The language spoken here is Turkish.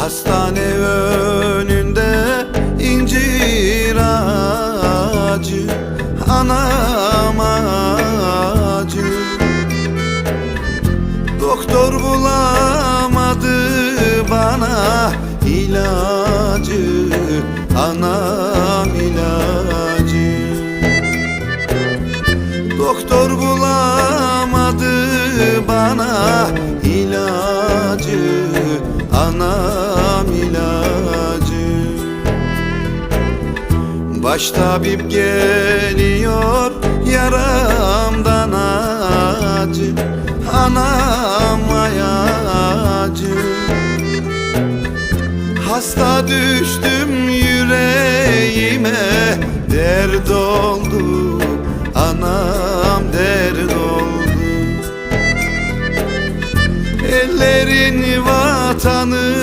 Hastane önünde incir ağacı Anam acı Doktor bulamadı bana ilacı Anam ilacı. Doktor bulamadı bana ilacı Anam Baş tabip geliyor yaramdan acı Anam ayacı. Hasta düştüm yüreğime Dert oldu Anam dert oldu. Ellerin vatanı